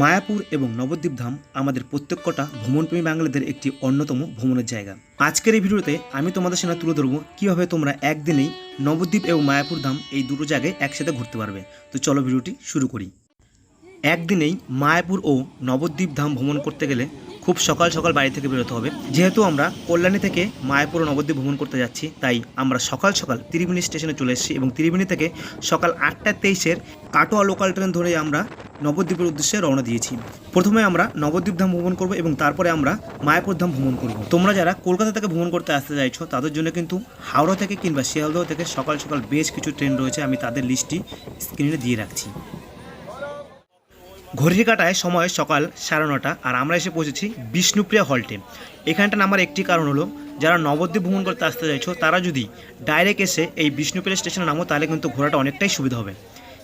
মায়াপুর এবং নবদ্বীপ ধাম আমাদের প্রত্যেকটা ভ্রমণপ্রেমী বাঙালিদের একটি অন্যতম ভ্রমণের জায়গা। আজকের এই ভিডিওতে আমি তোমাদের সেনা তুলে ধরবো কীভাবে তোমরা একদিনেই নবদ্বীপ এবং মায়াপুর ধাম এই দুটো জায়গায় একসাথে ঘুরতে পারবে। তো চলো ভিডিওটি শুরু করি। একদিনেই মায়াপুর ও নবদ্বীপ ধাম ভ্রমণ করতে গেলে খুব সকাল সকাল বাড়ি থেকে বেরোতে হবে। যেহেতু আমরা কল্যাণী থেকে মায়াপুর নবদ্বীপ ভ্রমণ করতে যাচ্ছি, তাই আমরা সকাল সকাল ত্রিবেণী স্টেশনে চলে এসেছি এবং ত্রিবেণী থেকে সকাল আটটা তেইশের কাটোয়া লোকাল ট্রেন ধরে আমরা নবদ্বীপের উদ্দেশ্যে রওনা দিয়েছি। প্রথমে আমরা নবদ্বীপ ধাম ভ্রমণ করব এবং তারপরে আমরা মায়াপুর ধাম ভ্রমণ করব। তোমরা যারা কলকাতা থেকে ভ্রমণ করতে আসতে চাইছো, তাদের জন্য কিন্তু হাওড়া থেকে কিংবা শিয়ালদহ থেকে সকাল সকাল বেশ কিছু ট্রেন রয়েছে, আমি তাদের লিস্টটি স্ক্রিনে দিয়ে রাখছি। ঘড়ির কাটায় সময় সকাল সাড়ে নটা আর আমরা এসে পৌঁছেছি বিষ্ণুপ্রিয়া হল্টে এখানটা নামার একটি কারণ হলো যারা নবদ্বীপ ভ্রমণ করতে আসতে চাইছো তারা যদি ডাইরেক্ট এসে এই বিষ্ণুপ্রিয়া স্টেশনে নামো তাহলে কিন্তু ঘোরাটা অনেকটাই সুবিধা হবে।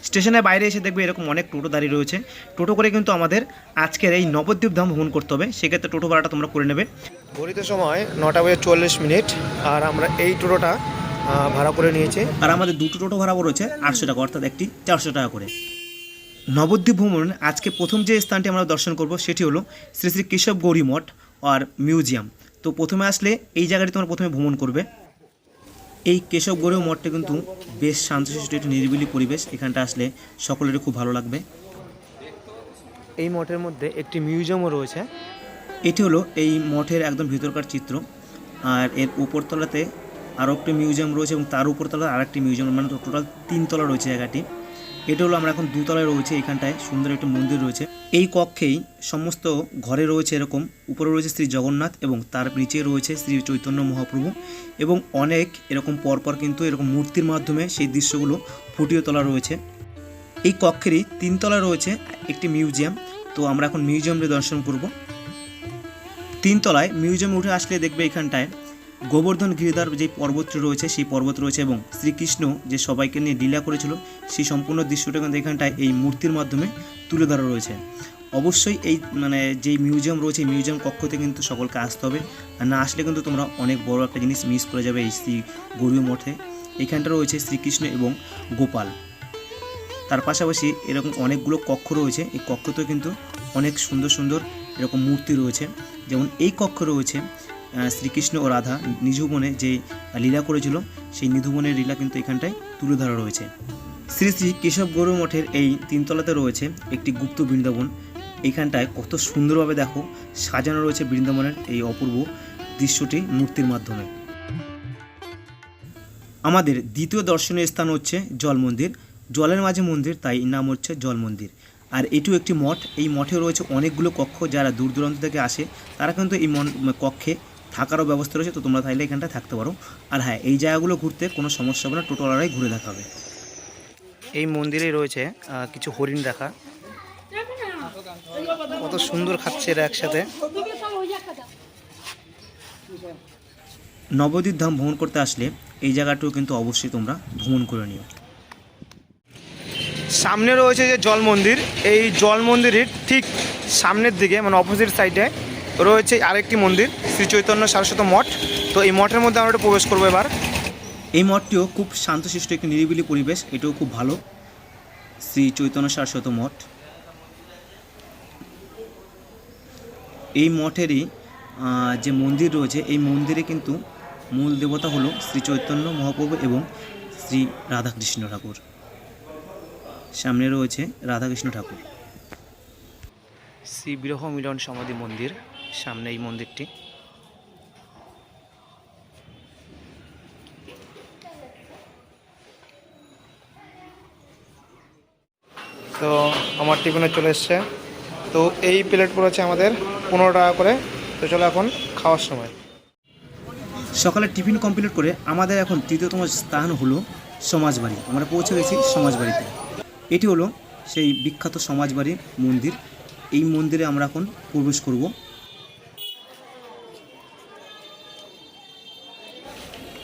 স্টেশনের বাইরে এসে দেখবে এরকম অনেক টোটো দাঁড়িয়ে রয়েছে। টোটো করে কিন্তু আমাদের আজকের এই নবদ্বীপ ধাম ভ্রমণ করতে হবে। সেক্ষেত্রে টোটো ভাড়াটা তোমরা করে নেবে। ঘড়িতে সময় নটা বেজে চল্লিশ মিনিট আর আমরা এই টোটোটা ভাড়া করে নিয়েছি। আর আমাদের দুটো টোটো ভাড়া রয়েছে আটশো টাকা অর্থাৎ একটি চারশো টাকা করে। নবদ্বীপ ভ্রমণ আজকে প্রথম যে স্থানটি আমরা দর্শন করব সেটি হলো শ্রী শ্রী কেশব গৌরী মঠ আর মিউজিয়াম। তো প্রথমে আসলে এই জায়গাটি তোমরা প্রথমে ভ্রমণ করবে। এই কেশব গৌরী মঠটা কিন্তু বেশ শান্তশিষ্ট একটি নিরিবিলি পরিবেশ। এখানটা আসলে সকলেরই খুব ভালো লাগবে। এই মঠের মধ্যে একটি মিউজিয়ামও রয়েছে। এটি হলো এই মঠের একদম ভিতরকার চিত্র। আর এর উপরতলাতে আরও একটি মিউজিয়াম রয়েছে এবং তার উপরতলায় আরেকটি মিউজিয়াম মানে টোটাল তিনতলা রয়েছে জায়গাটি। এটা হলো আমরা এখন দুতলায় রয়েছে এখানটায়, সুন্দর একটি মন্দির রয়েছে। এই কক্ষেই সমস্ত ঘরে রয়েছে এরকম, উপরে রয়েছে শ্রী জগন্নাথ এবং তার নিচে রয়েছে শ্রী চৈতন্য মহাপ্রভু এবং অনেক এরকম পরপর কিন্তু এরকম মূর্তির মাধ্যমে সেই দৃশ্যগুলো ফুটিয়ে তোলা রয়েছে। এই কক্ষেরই তিনতলা রয়েছে একটি মিউজিয়াম, তো আমরা এখন মিউজিয়ামটি দর্শন করব। তিনতলায় মিউজিয়াম উঠে আসলে দেখবে এখানটায় গোবর্ধন গিরিধার যে পর্বতটি রয়েছে, সেই পর্বত রয়েছে এবং শ্রীকৃষ্ণ যে সবাইকে নিয়ে লীলা করেছিল, সেই সম্পূর্ণ দৃশ্যটা কিন্তু এখানটায় এই মূর্তির মাধ্যমে তুলে ধরা রয়েছে। অবশ্যই এই মানে যেই মিউজিয়াম রয়েছে মিউজিয়াম কক্ষতে কিন্তু সকলকে আসতে হবে। আর না আসলে কিন্তু তোমরা অনেক বড় একটা জিনিস মিস করে যাবে এই শ্রী গৌরী মঠে। এখানটা রয়েছে শ্রীকৃষ্ণ এবং গোপাল। তার পাশাপাশি এরকম অনেকগুলো কক্ষ রয়েছে। এই কক্ষতেও কিন্তু অনেক সুন্দর সুন্দর এরকম মূর্তি রয়েছে। যেমন এই কক্ষ রয়েছে শ্রীকৃষ্ণ ও রাধা নিঝুবনে যে লীলা করেছিল, সেই নিধুবনের লীলা কিন্তু এখানটায় তুলে ধরা রয়েছে। শ্রী শ্রী কেশব গৌর মঠের এই তিনতলাতে রয়েছে একটি গুপ্ত বৃন্দাবন। এইখানটায় কত সুন্দরভাবে দেখো, সাজানো রয়েছে বৃন্দাবনের এই অপূর্ব দৃশ্যটি মূর্তির মাধ্যমে। আমাদের দ্বিতীয় দর্শনীয় স্থান হচ্ছে জল মন্দির। জলের মাঝে মন্দির, তাই নাম হচ্ছে জল মন্দির। আর এটিও একটি মঠ, এই মঠে রয়েছে অনেকগুলো কক্ষ, যারা দূর দূরান্ত থেকে আসে, তারা কিন্তু এই কক্ষে থাকারও ব্যবস্থা রয়েছে তো তোমরা চাইলে এখানটা থাকতে পারো। আর হ্যাঁ এই জায়গাগুলো ঘুরতে কোনো সমস্যা হবে না টোটোওয়ালারাই ঘুরে দেখাবে এই মন্দিরে রয়েছে কিছু হরিণ রাখা কত সুন্দর খাচ্ছে এরা একসাথে। নবদ্বীপ ধাম ভ্রমণ করতে আসলে এই জায়গাটিও কিন্তু অবশ্যই তোমরা ভ্রমণ করে নিও। সামনে রয়েছে যে জল মন্দির এই জল মন্দিরের ঠিক সামনের দিকে মানে অপোজিট সাইডে রয়েছে আরেকটি মন্দির শ্রী চৈতন্য সারস্বত মঠ। তো এই মঠের মধ্যে আমরা একটু প্রবেশ করব এবার। এই মঠটিও খুব শান্তশিষ্ট একটি নিরিবিলি পরিবেশ এটাও খুব ভালো। শ্রী চৈতন্য শাশ্বত মঠ। এই মঠেরই যে মন্দির রয়েছে এই মন্দিরে কিন্তু মূল দেবতা হলো শ্রী চৈতন্য মহাপ্রভু এবং শ্রী রাধাকৃষ্ণ ঠাকুর। সামনে রয়েছে রাধাকৃষ্ণ ঠাকুর। শ্রী বিরহ মিলন সমাধি মন্দির। সামনে এই মন্দিরটি। তো আমার টিফিনে চলে এসছে। তো এই প্লেট পড়েছে আমাদের পনেরো টাকা করে। তো চলো এখন খাওয়ার সময়। সকালে টিফিন কমপ্লিট করে আমাদের এখন তৃতীয়তম স্থান হলো সমাজবাড়ি। আমরা পৌঁছে গেছি সমাজবাড়িতে। এটি হলো সেই বিখ্যাত সমাজবাড়ি মন্দির। এই মন্দিরে আমরা এখন প্রবেশ করব।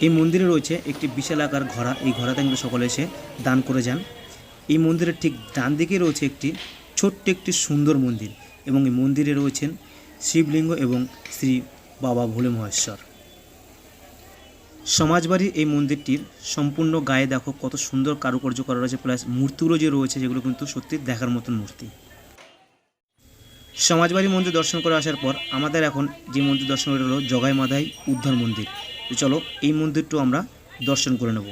এই মন্দিরে রয়েছে একটি বিশাল আকার ঘোড়া। এই ঘোড়াতে কিন্তু সকলে এসে দান করে যান। এই মন্দিরের ঠিক ডান দিকে রয়েছে একটি ছোট্ট একটি সুন্দর মন্দির এবং এই মন্দিরে রয়েছেন শিবলিঙ্গ এবং শ্রী বাবা ভোলে মহেশ্বর সমাজবাড়ির এই মন্দিরটির সম্পূর্ণ গায়ে দেখো কত সুন্দর কারুকার্য করা রয়েছে, প্লাস মূর্তিগুলো যে রয়েছে যেগুলো কিন্তু সত্যি দেখার মতন মূর্তি। সমাজবাড়ি মন্দির দর্শন করে আসার পর আমাদের এখন যে মন্দির দর্শন করে হলো জগাই মাধাই উদ্ধার মন্দির। তো চলো, এই মন্দিরটাও আমরা দর্শন করে নেব।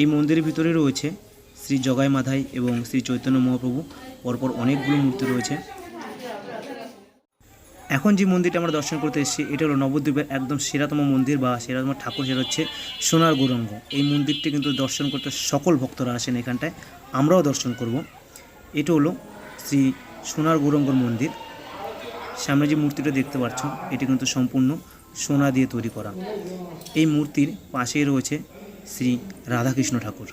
এই মন্দিরের ভিতরে রয়েছে শ্রী জগাই মাধাই এবং শ্রী চৈতন্য মহাপ্রভু। পরপর অনেকগুলো মূর্তি রয়েছে। এখন যে মন্দিরটা আমরা দর্শন করতে এসেছি, এটা হলো নবদ্বীপের একদম সেরাতম মন্দির বা সেরাতম ঠাকুর, সেটা হচ্ছে সোনার গৌরঙ্গ। এই মন্দিরটি কিন্তু দর্শন করতে সকল ভক্তরা আসেন এখানটায়। আমরাও দর্শন করব। এটা হলো শ্রী সোনার গৌরঙ্গর মন্দির। সামনে যে মূর্তিটা দেখতে পাচ্ছ এটি কিন্তু সম্পূর্ণ সোনা দিয়ে তৈরি করা। এই মূর্তির পাশেই রয়েছে শ্রী রাধাকৃষ্ণ ঠাকুর।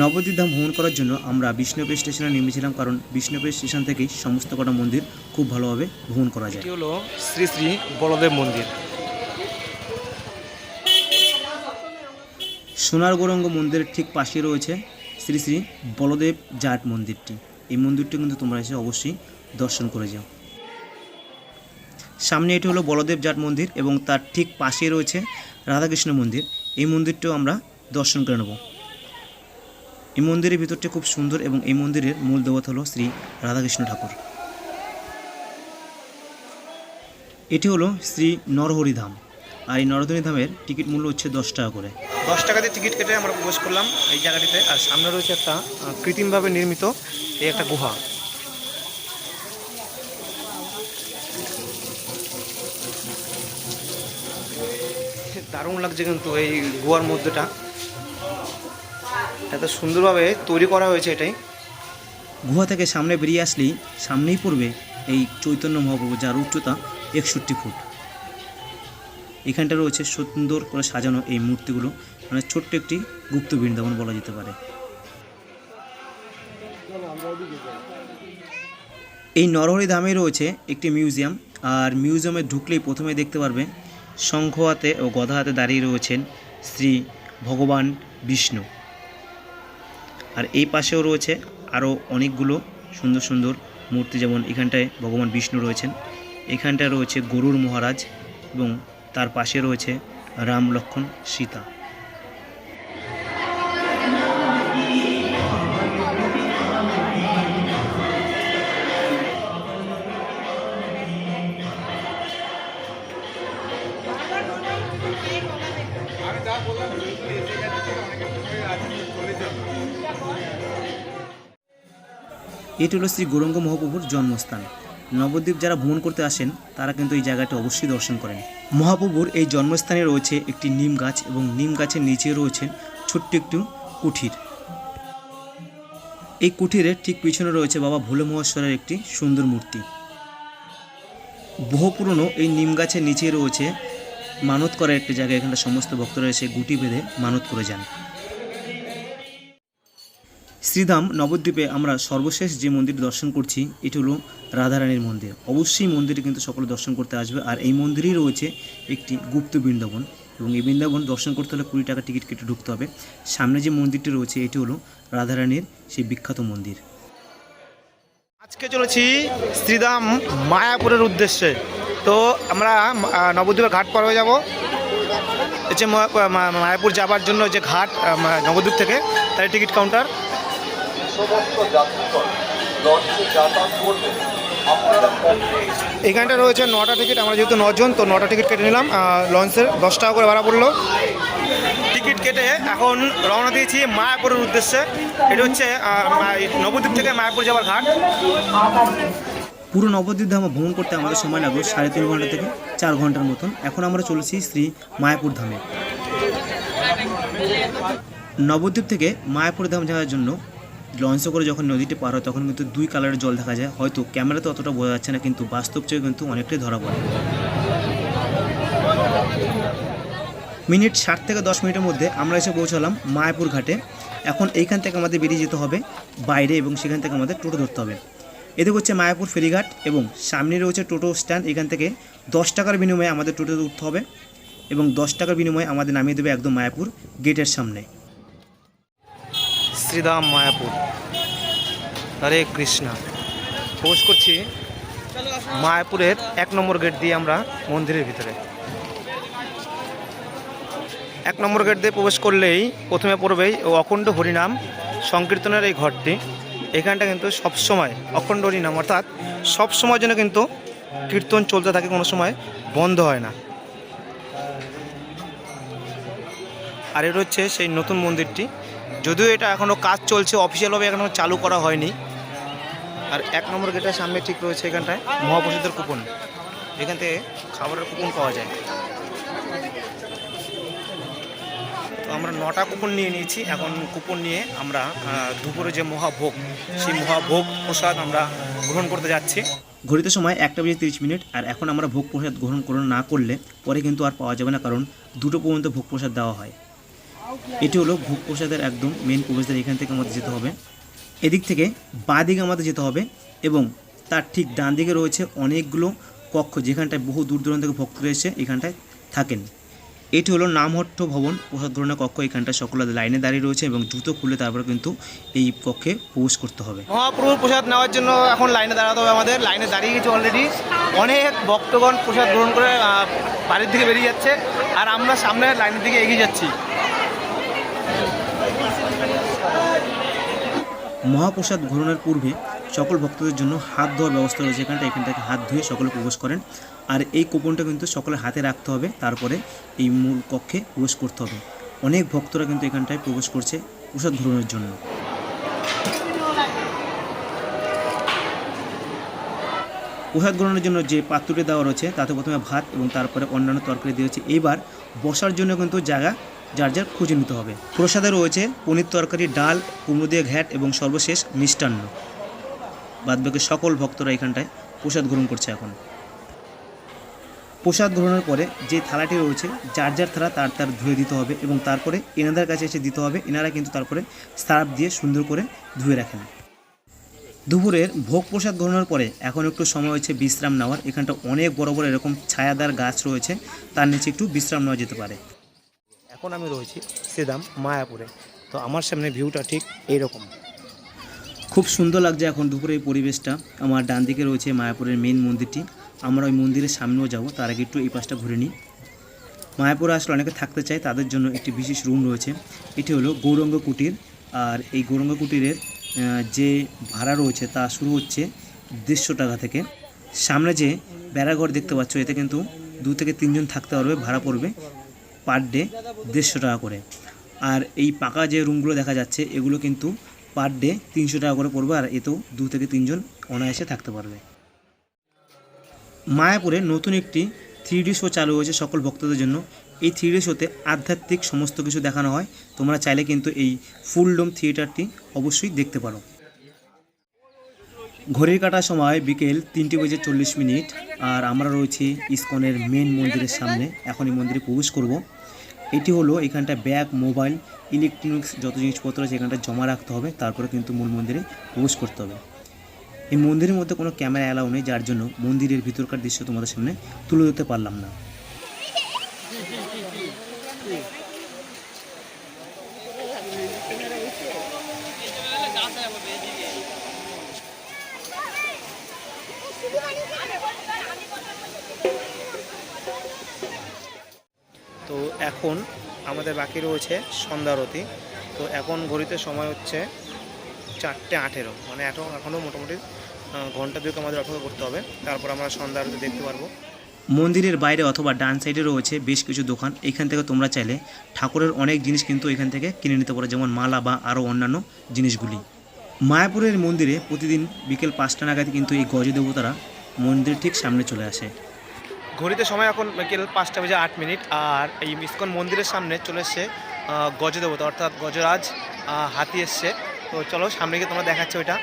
নবদ্বীপ ধাম ভ্রমণ করার জন্য আমরা বিষ্ণুপুর স্টেশনে নেমেছিলাম কারণ বিষ্ণুপুর স্টেশন থেকেই সমস্ত কটা মন্দির খুব ভালোভাবে ভ্রমণ করা যায়। হলো শ্রী শ্রী বলদেব মন্দির। সোনার গৌরঙ্গ মন্দিরের ঠিক পাশে রয়েছে শ্রী শ্রী বলদেব জাট মন্দিরটি। এই মন্দিরটি কিন্তু তোমরা এসে অবশ্যই দর্শন করে যাও। সামনে এটি হলো বলদেব জাট মন্দির এবং তার ঠিক পাশে রয়েছে রাধাকৃষ্ণ মন্দির। এই মন্দিরটিও আমরা দর্শন করে নেব। এই মন্দিরের ভিতরটি খুব সুন্দর এবং এই মন্দিরের মূল দেবতা হলো শ্রী রাধাকৃষ্ণ ঠাকুর। এটি হলো শ্রী নরহরি ধাম আর এই নরদনী ধামের টিকিট মূল্য হচ্ছে দশ টাকা করে। দশ টাকা দিয়ে টিকিট কেটে আমরা প্রবেশ করলাম এই জায়গাটিতে। আর সামনে রয়েছে একটা কৃত্রিমভাবে নির্মিত এই একটা গুহা। দারুণ লাগছে কিন্তু এই গুহার মধ্যেটা। এত সুন্দরভাবে তৈরি করা হয়েছে এটাই। গুহা থেকে সামনে বেরিয়ে আসলেই সামনেই পড়বে এই চৈতন্য মহাপ্রভু যার উচ্চতা একষট্টি ফুট। এখানটা রয়েছে সুন্দর করে সাজানো এই মূর্তিগুলো। মানে ছোট্ট একটি গুপ্ত বৃন্দাবন বলা যেতে পারে। এই নরহরি ধামে রয়েছে একটি মিউজিয়াম। আর মিউজিয়ামে ঢুকলেই প্রথমে দেখতে পারবে, শঙ্খ হাতে ও গদা হাতে দাঁড়িয়ে রয়েছেন শ্রী ভগবান বিষ্ণু। আর এই পাশেও রয়েছে আরও অনেকগুলো সুন্দর সুন্দর মূর্তি, যেমন এখানটায় ভগবান বিষ্ণু রয়েছেন। এখানটায় রয়েছে গরুর মহারাজ এবং তার পাশে রয়েছে রাম লক্ষ্মণ সীতা। এটি হল শ্রী গৌরঙ্গ মহাপ্রভুর জন্মস্থান। নবদ্বীপ যারা ভ্রমণ করতে আসেন, তারা কিন্তু এই জায়গাটি অবশ্যই দর্শন করেন। মহাপ্রভুর এই জন্মস্থানে রয়েছে একটি নিম গাছ এবং নিম গাছের নিচে রয়েছে ছোট্ট একটু কুঠির। এই কুঠিরের ঠিক পিছনে রয়েছে বাবা ভোলে মহেশ্বরের একটি সুন্দর মূর্তি। বহু পুরনো এই নিম গাছের নিচে রয়েছে মানত করার একটি জায়গা এখানে সমস্ত ভক্তরা এসে গুটি বেঁধে মানত করে যান। শ্রীধাম নবদ্বীপে আমরা সর্বশেষ যে মন্দির দর্শন করছি, এটি হলো রাধারানীর মন্দির। অবশ্যই মন্দিরে কিন্তু সকলে দর্শন করতে আসবে। আর এই মন্দিরেই রয়েছে একটি গুপ্ত বৃন্দাবন এবং এই বৃন্দাবন দর্শন করতে হলে কুড়ি টাকা টিকিট কেটে ঢুকতে হবে। সামনে যে মন্দিরটি রয়েছে, এটি হলো রাধারানীর সেই বিখ্যাত মন্দির। আজকে চলেছি শ্রীধাম মায়াপুরের উদ্দেশ্যে। তো আমরা নবদ্বীপের ঘাট পার হয়ে যাব। হচ্ছে মায়াপুর যাবার জন্য যে ঘাট নবদ্বীপ থেকে তার টিকিট কাউন্টার। এখানটা রয়েছে নটা টিকিট আমরা যেহেতু নজন তো নটা টিকিট কেটে নিলাম লঞ্চের দশ টাকা করে ভাড়া পড়ল। টিকিট কেটে এখন রওনা দিয়েছি মায়াপুরের উদ্দেশ্যে। এটা হচ্ছে নবদ্বীপ থেকে মায়াপুর যাওয়ার ঘাট। পুরো নবদ্বীপ ধাম ভ্রমণ করতে আমাদের সময় লাগল সাড়ে তিন ঘণ্টা থেকে চার ঘণ্টার মতন। এখন আমরা চলেছি শ্রী মায়াপুর ধামে। নবদ্বীপ থেকে মায়াপুর ধাম যাওয়ার জন্য লঞ্চে করে যখন নদীটি পার হয়, তখন কিন্তু দুই কালারের জল দেখা যায়। হয়তো ক্যামেরাতে অতটা বোঝা যাচ্ছে না, কিন্তু বাস্তব চেয়ে কিন্তু অনেকটাই ধরা পড়ে। মিনিট ষাট থেকে দশ মিনিটের মধ্যে আমরা এসে পৌঁছালাম মায়াপুর ঘাটে। এখন এইখান থেকে আমাদের বেরিয়ে যেতে হবে বাইরে এবং সেখান থেকে আমাদের টোটো ধরতে হবে। এদিকে হচ্ছে মায়াপুর ফেরিঘাট এবং সামনে রয়েছে টোটো স্ট্যান্ড। এখান থেকে দশ টাকার বিনিময়ে আমাদের টোটোতে উঠতে হবে এবং দশ টাকার বিনিময়ে আমাদের নামিয়ে দেবে একদম মায়াপুর গেটের সামনে। শ্রীধাম মায়াপুর। হরে কৃষ্ণা। প্রবেশ করছি মায়াপুরের এক নম্বর গেট দিয়ে আমরা মন্দিরের ভিতরে। এক নম্বর গেট দিয়ে প্রবেশ করলেই প্রথমে পড়বেই অখণ্ড হরিনাম সংকীর্তনের এই ঘরটি। এখানটা কিন্তু সবসময় অখণ্ড হরিনাম, অর্থাৎ সব সময় জন্য কিন্তু কীর্তন চলতে থাকে, কোনো সময় বন্ধ হয় না। আর এটা হচ্ছে সেই নতুন মন্দিরটি। যদিও এটা এখনও কাজ চলছে অফিসিয়ালভাবে এখনও চালু করা হয়নি। আর এক নম্বর গেটের সামনে ঠিক রয়েছে এখানটায় মহাপ্রসাদের কুপন। এখান থেকে খাবারের কুপন পাওয়া যায়। তো আমরা নটা কুপন নিয়ে নিয়েছি। এখন কুপন নিয়ে আমরা দুপুরে যে মহাভোগ, সেই মহাভোগ প্রসাদ আমরা গ্রহণ করতে যাচ্ছি। ঘড়িতে সময় একটা বেজে তিরিশ মিনিট, আর এখন আমরা ভোগ প্রসাদ গ্রহণ না করলে পরে কিন্তু আর পাওয়া যাবে না, কারণ দুটো পর্যন্ত ভোগ প্রসাদ দেওয়া হয়। এটি হলো ভোগ প্রসাদের একদম মেন প্রবেশদ্বার, এখান থেকে আমাদের যেতে হবে। এদিক থেকে দিকে আমাদের যেতে হবে এবং তার ঠিক ডান দিকে রয়েছে অনেকগুলো কক্ষ যেখানটায় বহু দূর দূরান্ত থেকে ভক্তরা এসে এখানটায় থাকেন। এটি হলো নামহট্ট ভবন, প্রসাদ গ্রহণের কক্ষ এখানটা সকলে লাইনে দাঁড়িয়ে রয়েছে এবং জুতো খুলে তারপরে কিন্তু এই কক্ষে প্রবেশ করতে হবে। মহাপ্রভুর প্রসাদ নেওয়ার জন্য এখন লাইনে দাঁড়াতে হবে আমাদের, লাইনে দাঁড়িয়ে গেছে অলরেডি অনেক ভক্তগণ প্রসাদ গ্রহণ করে বাড়ির দিকে বেরিয়ে যাচ্ছে, আর আমরা সামনে লাইনের দিকে এগিয়ে যাচ্ছি। মহাপ্রসাদ গ্রহণের পূর্বে সকল ভক্তদের জন্য হাত ধোয়ার ব্যবস্থা রয়েছে এখানটা এখান থেকে হাত ধুয়ে সকলে প্রবেশ করেন। আর এই কুপনটা কিন্তু সকলে হাতে রাখতে হবে। তারপরে এই মূল কক্ষে প্রবেশ করতে হবে। অনেক ভক্তরা কিন্তু এখানটায় প্রবেশ করছে প্রসাদ গ্রহণের জন্য। প্রসাদ গ্রহণের জন্য যে পাত্রটি দেওয়া রয়েছে, তাতে প্রথমে ভাত এবং তারপরে অন্যান্য তরকারি দিয়েছে এইবার বসার জন্য কিন্তু জায়গা যার যার খুঁজে নিতে হবে। প্রসাদে রয়েছে পনির তরকারি, ডাল, কুমড়ো দিয়ে ঘ্যাট এবং সর্বশেষ মিষ্টান্ন। বাদবাকি সকল ভক্তরা এখানটায় প্রসাদ গ্রহণ করছে এখন। প্রসাদ গ্রহণের পরে যে থালাটি রয়েছে, যার যার থালা তার তার ধুয়ে দিতে হবে এবং তারপরে এনাদের কাছে এসে দিতে হবে। এনারা কিন্তু তারপরে সার্ফ দিয়ে সুন্দর করে ধুয়ে রাখেন। দুপুরের ভোগ প্রসাদ গ্রহণের পরে এখন একটু সময় হয়েছে বিশ্রাম নেওয়ার। এখানটা অনেক বড় বড় এরকম ছায়াদার গাছ রয়েছে, তার নিচে একটু বিশ্রাম নেওয়া যেতে পারে। এখন আমি রয়েছি সেদাম মায়াপুরে, তো আমার সামনে ভিউটা ঠিক এইরকম। খুব সুন্দর লাগছে এখন দুপুরের পরিবেশটা। আমার ডান দিকে রয়েছে মায়াপুরের মেন মন্দিরটি। আমরা ওই মন্দিরের সামনেও যাব, তার আগে একটু এই পাশটা ঘুরে নিই। মায়াপুরে আসলে অনেকে থাকতে চায়, তাদের জন্য একটি বিশেষ রুম রয়েছে। এটি হলো গৌরঙ্গ কুটির। আর এই গৌরঙ্গ কুটিরের যে ভাড়া রয়েছে তা শুরু হচ্ছে দেড়শো টাকা থেকে। সামনে যে বেড়াঘর দেখতে পাচ্ছ, এতে কিন্তু দু থেকে তিনজন থাকতে পারবে, ভাড়া পড়বে। পার ডে দেড়শো টাকা করে। আর এই পাকা যে রুমগুলো দেখা যাচ্ছে, এগুলো কিন্তু পার ডে তিনশো টাকা করে পড়বে আর এতেও দু থেকে তিনজন অনায়াসে থাকতে পারবে। মায়াপুরে নতুন একটি থ্রি ডি শো চালু হয়েছে সকল ভক্তদের জন্য। এই থ্রি ডি শোতে আধ্যাত্মিক সমস্ত কিছু দেখানো হয়। তোমরা চাইলে কিন্তু এই ফুল ডোম থিয়েটারটি অবশ্যই দেখতে পারো। ঘড়ির কাটার সময় বিকেল তিনটে বেজে চল্লিশ মিনিট। আর আমরা রয়েছি ইসকনের মেন মন্দিরের সামনে। এখন এই মন্দিরে প্রবেশ করব। এটি হলো এখানটা ব্যাগ, মোবাইল ইলেকট্রনিক্স যত জিনিসপত্র আছে এখানটা জমা রাখতে হবে, তারপরে কিন্তু মূল মন্দিরে প্রবেশ করতে হবে। এই মন্দিরের মধ্যে কোনো ক্যামেরা অ্যালাউ নেই, যার জন্য মন্দিরের ভিতরকার দৃশ্য তোমাদের সামনে তুলে ধরতে পারলাম না তো এখন আমাদের বাকি রয়েছে সন্ধ্যারতি তো এখন ঘড়িতে সময় হচ্ছে চারটে আঠেরো। মানে এখন এখনও মোটামুটি ঘণ্টা দুয়েক আমাদের অপেক্ষা করতে হবে। তারপর আমরা সন্ধ্যা আরতি দেখতে পারব। মন্দিরের বাইরে অথবা ডান সাইডে রয়েছে বেশ কিছু দোকান। এখান থেকে তোমরা চাইলে ঠাকুরের অনেক জিনিস কিন্তু এখান থেকে কিনে নিতে পারো, যেমন মালা বা আরও অন্যান্য জিনিসগুলি। মায়াপুরের মন্দিরে প্রতিদিন বিকেল পাঁচটা নাগাদ কিন্তু এই গজদেবতারা মন্দির ঠিক সামনে চলে আসে। ঘড়িতে সময় এখন বিকেল পাঁচটা বেজে আট মিনিট আর এই ইস্কন মন্দিরের সামনে চলে এসছে গজদেবতা অর্থাৎ গজরাজ হাতি এসছে। তো চলো সামনে গিয়ে তোমরা দেখাচ্ছে ওইটা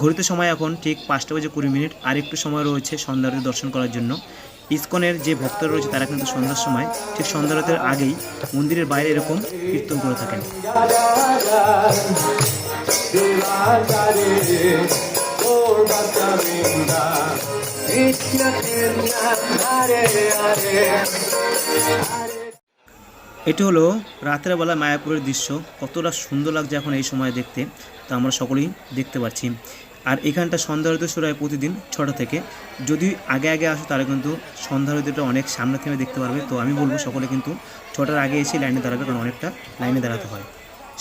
ঘড়িতে সময় এখন ঠিক পাঁচটা বাজে কুড়ি মিনিট আর একটু সময় রয়েছে সন্ধ্যারতি দর্শন করার জন্য। ইসকনের যে ভক্তরা রয়েছে তারা কিন্তু সন্ধ্যার সময় ঠিক সন্ধ্যারতের আগেই মন্দিরের বাইরে এরকম কীর্তন করে থাকেন। এটি হলো রাতের বেলা মায়াপুরের দৃশ্য। কতটা সুন্দর লাগছে এখন এই সময় দেখতে। তা আমরা সকলেই দেখতে পাচ্ছি। আর এখানটা সন্ধ্যা আরতি শুরু হয় প্রতিদিন ছটা থেকে। যদি আগে আগে আসো, তাহলে কিন্তু সন্ধ্যা আরতিটা অনেক সামনে থেকে দেখতে পারবে। তো আমি বলব, সকলে কিন্তু ছটার আগে এসে লাইনে দাঁড়াবে, কারণ অনেকটা লাইনে দাঁড়াতে হয়।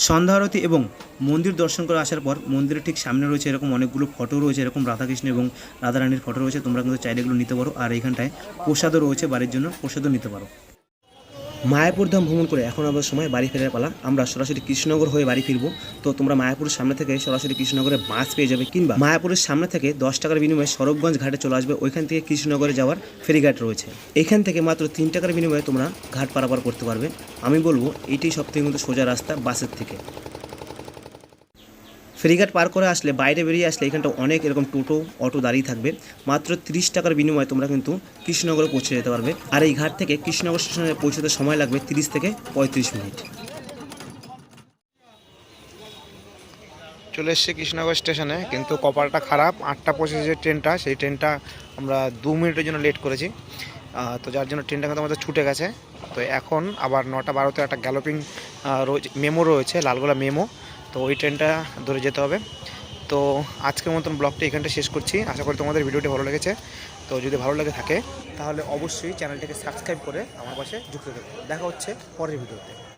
সন্ধ্যা আরতি এবং মন্দির দর্শন করে আসার পর, মন্দিরের ঠিক সামনে রয়েছে এরকম অনেকগুলো ফটো রয়েছে, এরকম রাধাকৃষ্ণ এবং রাধারানীর ফটো রয়েছে। তোমরা কিন্তু চাইলে এগুলো নিতে পারো। আর এখানটায় প্রসাদও রয়েছে, বাড়ির জন্য প্রসাদও নিতে পারো। মায়াপুর ধাম ভ্রমণ করে এখন আবার সময় বাড়ি ফেরার পালা। আমরা সরাসরি কৃষ্ণনগর হয়ে বাড়ি ফিরবো। তো তোমরা মায়াপুরের সামনে থেকে সরাসরি কৃষ্ণনগরে বাস পেয়ে যাবে কিংবা মায়াপুরের সামনে থেকে দশ টাকার বিনিময়ে সরবগঞ্জ ঘাটে চলে আসবে। ওইখান থেকে কৃষ্ণনগরে যাওয়ার ফেরিঘাট রয়েছে। এখান থেকে মাত্র তিন টাকার বিনিময়ে তোমরা ঘাট পারাপার করতে পারবে। আমি বলব, এটাই সব থেকে সোজা রাস্তা বাসের থেকে। ফেরিঘাট পার করে আসলে, বাইরে বেরিয়ে আসলে এখানটা অনেক এরকম টোটো, অটো দাঁড়িয়ে থাকবে। মাত্র তিরিশ টাকার বিনিময়ে তোমরা কিন্তু কৃষ্ণনগরে পৌঁছে যেতে পারবে। আর এই ঘাট থেকে কৃষ্ণনগর স্টেশনে পৌঁছতে সময় লাগবে তিরিশ থেকে পঁয়ত্রিশ মিনিট। চলে এসেছি কৃষ্ণনগর স্টেশনে, কিন্তু কপালটা খারাপ। আটটা পঁচিশে যে ট্রেনটা, সেই ট্রেনটা আমরা দু মিনিটের জন্য লেট করেছি। তো যার জন্য ট্রেনটা কিন্তু আমাদের ছুটে গেছে। তো এখন আবার নটা বারোতে একটা গ্যালোপিং রয়েছে মেমো রয়েছে, লালগোলা মেমো তো ওই ট্রেনটা ধরে যেতে হবে। তো আজকের মতন ব্লগটা এখানটা শেষ করছি। আশা করি তোমাদের ভিডিওটি ভালো লেগেছে। তো যদি ভালো লাগে থাকে, তাহলে অবশ্যই চ্যানেলটিকে সাবস্ক্রাইব করে আমার পাশে যুক্ত থাকবে দেখা হচ্ছে পরের ভিডিওতে।